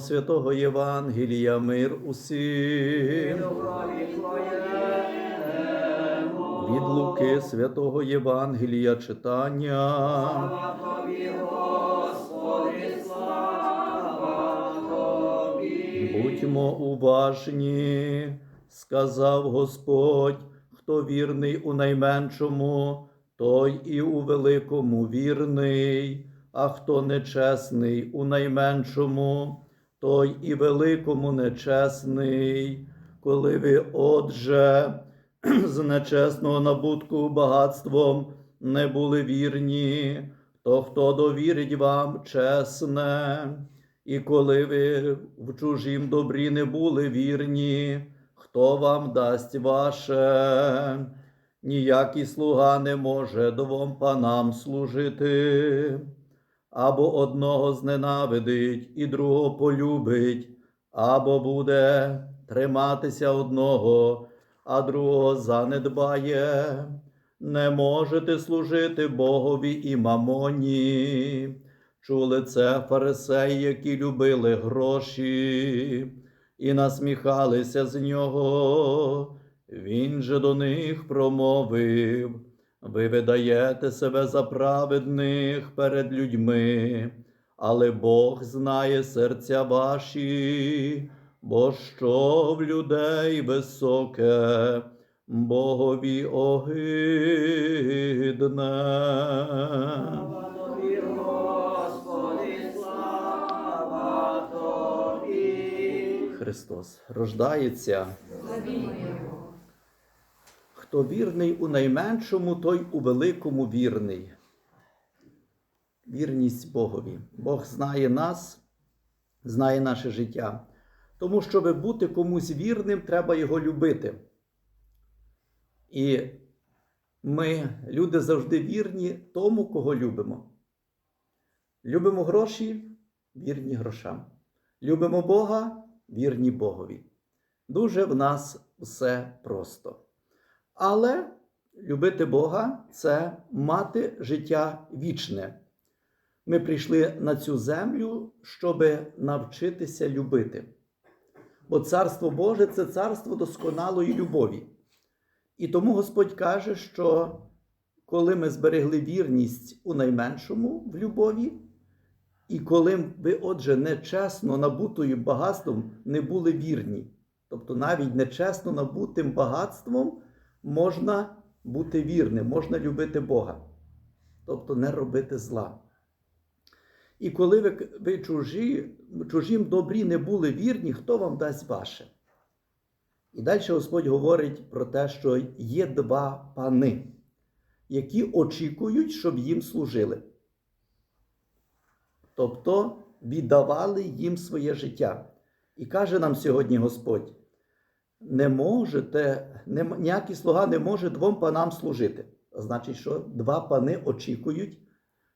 Святого Євангелія, мир усім. Від Луки Святого Євангелія читання. Будьмо уважні, сказав Господь, хто вірний у найменшому, той і у великому вірний, а хто нечесний у найменшому, той і великому нечесний. Коли ви, отже, з нечесного набутку багатством не були вірні, то хто довірить вам чесне? І коли ви в чужім добрі не були вірні, хто вам дасть ваше? Ніякий слуга не може двом панам служити, або одного зненавидить і другого полюбить, або буде триматися одного, а другого занедбає. Не можете служити Богові і мамоні. Чули це фарисеї, які любили гроші і насміхалися з нього. Він же до них промовив: ви видаєте себе за праведних перед людьми, але Бог знає серця ваші, бо що в людей високе, Богові огидне. Христос рождається. Хто вірний у найменшому, той у великому вірний. Вірність Богові. Бог знає нас, знає наше життя. Тому, щоб бути комусь вірним, треба його любити. І ми, люди, завжди вірні тому, кого любимо. Любимо гроші, вірні грошам. Любимо Бога, вірні Богові. Дуже в нас все просто. Але любити Бога це мати життя вічне. Ми прийшли на цю землю, щоб навчитися любити. Бо Царство Боже це царство досконалої любові. І тому Господь каже, що коли ми зберегли вірність у найменшому в любові, і коли ви, отже, нечесно набутою багатством не були вірні, тобто навіть нечесно набутим багатством можна бути вірним, можна любити Бога, тобто не робити зла. І коли ви, ви чужі, чужім добрі не були вірні, хто вам дасть ваше? І далі Господь говорить про те, що є два пани, які очікують, щоб їм служили. Тобто віддавали їм своє життя. І каже нам сьогодні Господь: не можете, не, ніякий слуга не може двом панам служити. Значить, що два пани очікують,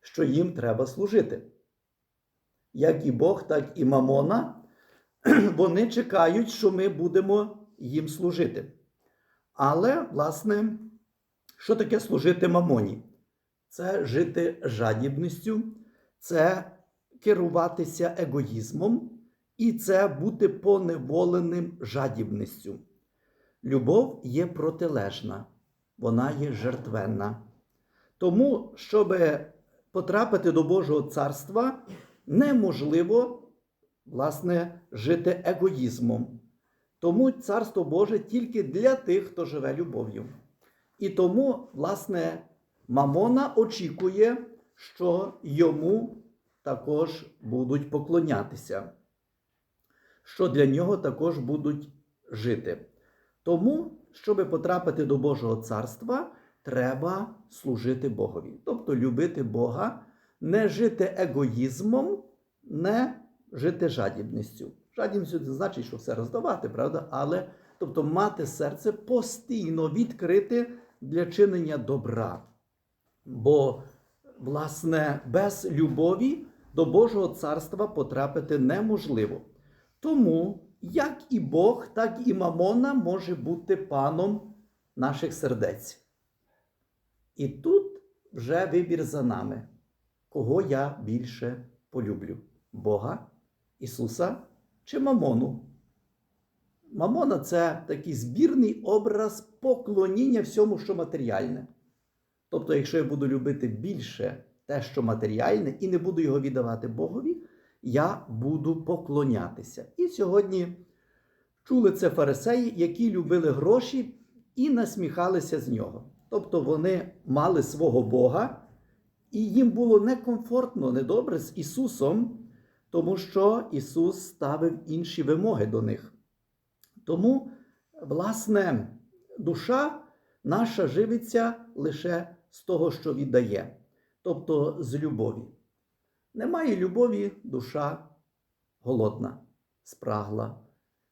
що їм треба служити. Як і Бог, так і Мамона, вони чекають, що ми будемо їм служити. Але, власне, що таке служити мамоні? Це жити жадібністю, це керуватися егоїзмом, і це бути поневоленим жадібністю. Любов є протилежна, вона є жертвенна. Тому, щоб потрапити до Божого царства, неможливо, власне, жити егоїзмом. Тому царство Боже тільки для тих, хто живе любов'ю. І тому, власне, Мамона очікує, що йому також будуть поклонятися, що для нього також будуть жити. Тому, щоб потрапити до Божого царства, треба служити Богові. Тобто любити Бога, не жити егоїзмом, не жити жадібністю. Жадібністю це значить, що все роздавати, правда? Але тобто мати серце постійно відкрите для чинення добра. Бо, власне, без любові до Божого царства потрапити неможливо. Тому, як і Бог, так і Мамона може бути паном наших сердець. І тут вже вибір за нами, кого я більше полюблю Бога Ісуса чи Мамону? Мамона це такий збірний образ поклоніння всьому, що матеріальне. Тобто, якщо я буду любити більше те, що матеріальне, і не буду його віддавати Богові, я буду поклонятися. І сьогодні чули це фарисеї, які любили гроші і насміхалися з нього. Тобто вони мали свого Бога, і їм було некомфортно, недобре з Ісусом, тому що Ісус ставив інші вимоги до них. Тому, власне, душа наша живиться лише з того, що віддає, тобто з любові. Немає любові, душа голодна, спрагла,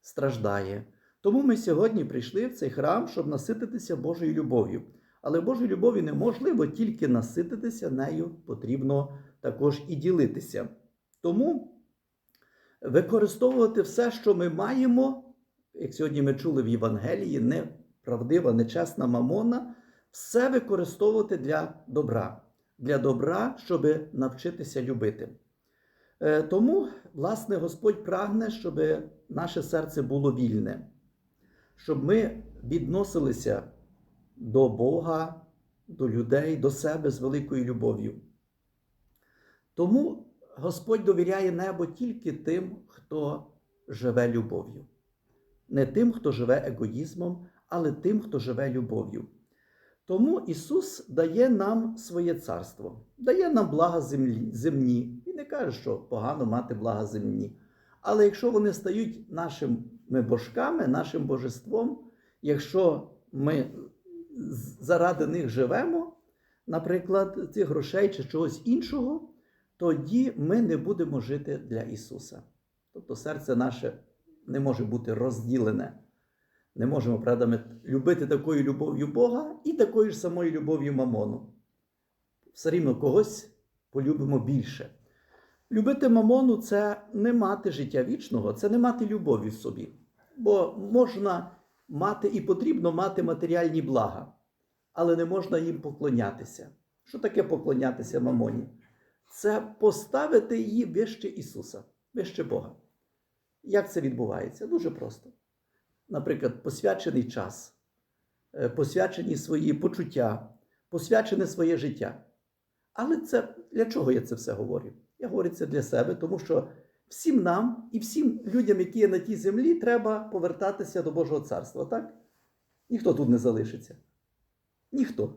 страждає. Тому ми сьогодні прийшли в цей храм, щоб насититися Божою любов'ю. Але Божою любов'ю неможливо тільки насититися нею, потрібно також і ділитися. Тому використовувати все, що ми маємо, як сьогодні ми чули в Євангелії, неправдива, нечесна мамона, все використовувати для добра, для добра, щоб навчитися любити. Е, Тому, власне, Господь прагне, щоб наше серце було вільне, щоб ми відносилися до Бога, до людей, до себе з великою любов'ю. Тому Господь довіряє небо тільки тим, хто живе любов'ю. Не тим, хто живе егоїзмом, але тим, хто живе любов'ю. Тому Ісус дає нам своє царство, дає нам блага землі, земні. І не каже, що погано мати блага земні. Але якщо вони стають нашими божками, нашим божеством, якщо ми заради них живемо, наприклад, цих грошей чи чогось іншого, тоді ми не будемо жити для Ісуса. Тобто серце наше не може бути розділене. Не можемо, правда, ми любити такою любов'ю Бога і такою ж самою любов'ю Мамону. Все рівно когось полюбимо більше. Любити Мамону це не мати життя вічного, це не мати любові в собі. Бо можна мати і потрібно мати матеріальні блага, але не можна їм поклонятися. Що таке поклонятися Мамоні? Це поставити її вище Ісуса, вище Бога. Як це відбувається? Дуже просто. Наприклад, посвячений час, е, посвячені свої почуття, посвячене своє життя. Але це для чого я це все говорю? Я говорю це для себе, тому що всім нам і всім людям, які є на тій землі, треба повертатися до Божого царства, так? Ніхто тут не залишиться. Ніхто.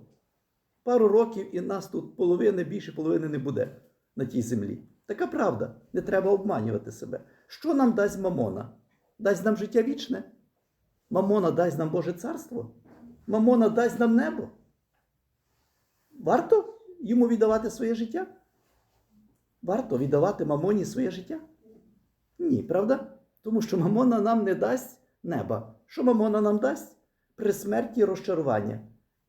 Пару років і нас тут половини, більше половини не буде на тій землі. Така правда. Не треба обманювати себе. Що нам дасть Мамона? Дасть нам життя вічне? Мамона дасть нам Боже царство? Мамона дасть нам небо? Варто йому віддавати своє життя? Варто віддавати мамоні своє життя? Ні, правда? Тому що мамона нам не дасть неба. Що мамона нам дасть? При смерті розчарування.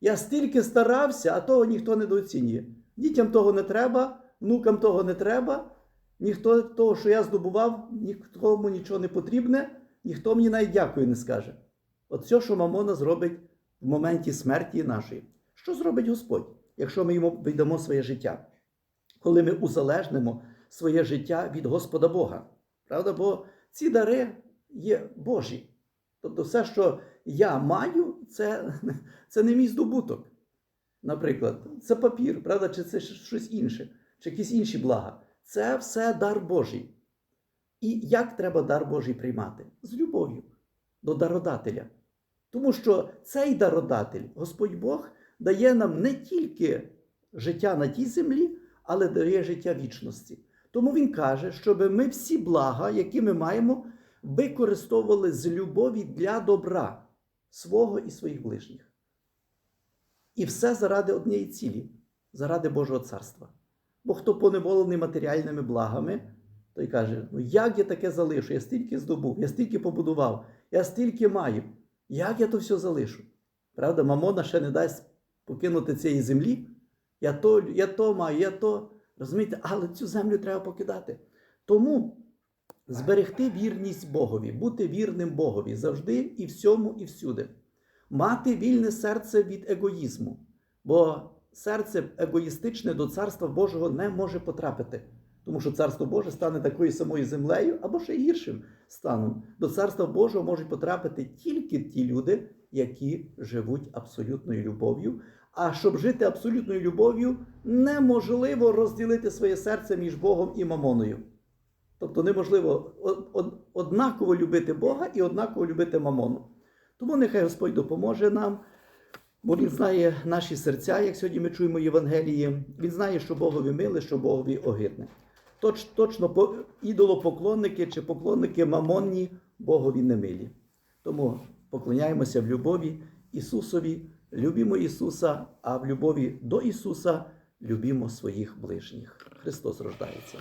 Я стільки старався, а того ніхто не дооцінює. Дітям того не треба, внукам того не треба, ніхто того, що я здобував, нікому нічого не потрібне, ніхто мені навіть дякую не скаже. От все, що мамона зробить в моменті смерті нашої. Що зробить Господь, якщо ми йому віддамо своє життя? Коли ми узалежнимо своє життя від Господа Бога. Правда? Бо ці дари є Божі. Тобто, все, що я маю, це, це не мій здобуток. Наприклад, це папір, правда, чи це щось інше, чи якісь інші блага. Це все дар Божий. І як треба дар Божий приймати? З любов'ю до дародателя. Тому що цей дародатель, Господь Бог, дає нам не тільки життя на тій землі, але дає життя вічності. Тому Він каже, щоб ми всі блага, які ми маємо, використовували з любові для добра свого і своїх ближніх. І все заради однієї цілі, заради Божого царства. Бо хто поневолений матеріальними благами, той каже: ну як я таке залишу? Я стільки здобув, я стільки побудував, я стільки маю. Як я то все залишу? Правда, мамона ще не дасть покинути цієї землі. Я то, я то маю, я то. Розумієте, але цю землю треба покидати. Тому зберегти вірність Богові, бути вірним Богові завжди і всьому, і всюди. Мати вільне серце від егоїзму, бо серце егоїстичне до Царства Божого не може потрапити, Тому що Царство Боже стане такою самою землею або ще гіршим станом. До Царства Божого можуть потрапити тільки ті люди, які живуть абсолютною любов'ю. А щоб жити абсолютною любов'ю, неможливо розділити своє серце між Богом і Мамоною. Тобто неможливо од- од- однаково любити Бога і однаково любити Мамону. Тому нехай Господь допоможе нам, бо Він знає наші серця, як сьогодні ми чуємо в Євангелії. Він знає, що Богові миле, що Богові огидне. Точ, точно по- ідолопоклонники чи поклонники мамонні Богові немилі. Тому поклоняємося в любові Ісусові, любімо Ісуса, а в любові до Ісуса любімо своїх ближніх. Христос рождається.